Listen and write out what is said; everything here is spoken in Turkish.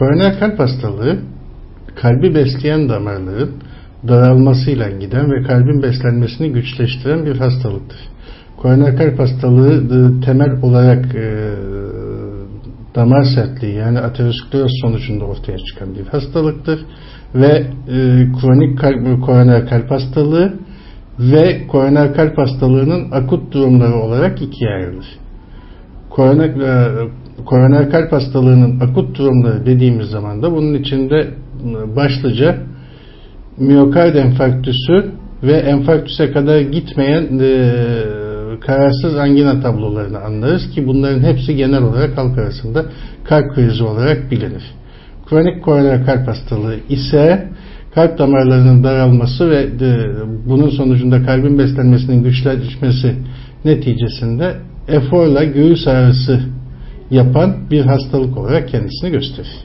Koroner kalp hastalığı kalbi besleyen damarların daralmasıyla giden ve kalbin beslenmesini güçleştiren bir hastalıktır. Koroner kalp hastalığı temel olarak e, damar sertliği yani ateroskleroz sonucunda ortaya çıkan bir hastalıktır ve e, kronik kalp, koroner kalp hastalığı ve koroner kalp hastalığının akut durumları olarak ikiye ayrılır. Koroner, e, koroner kalp hastalığının akut durumları dediğimiz zaman da bunun içinde e, başlıca miyokard enfarktüsü ve enfarktüse kadar gitmeyen e, kararsız angina tablolarını anlarız ki bunların hepsi genel olarak halk arasında kalp krizi olarak bilinir. Kronik koroner kalp hastalığı ise kalp damarlarının daralması ve de, bunun sonucunda kalbin beslenmesinin güçleşmesi neticesinde eforla göğüs ağrısı yapan bir hastalık olarak kendisini gösterir.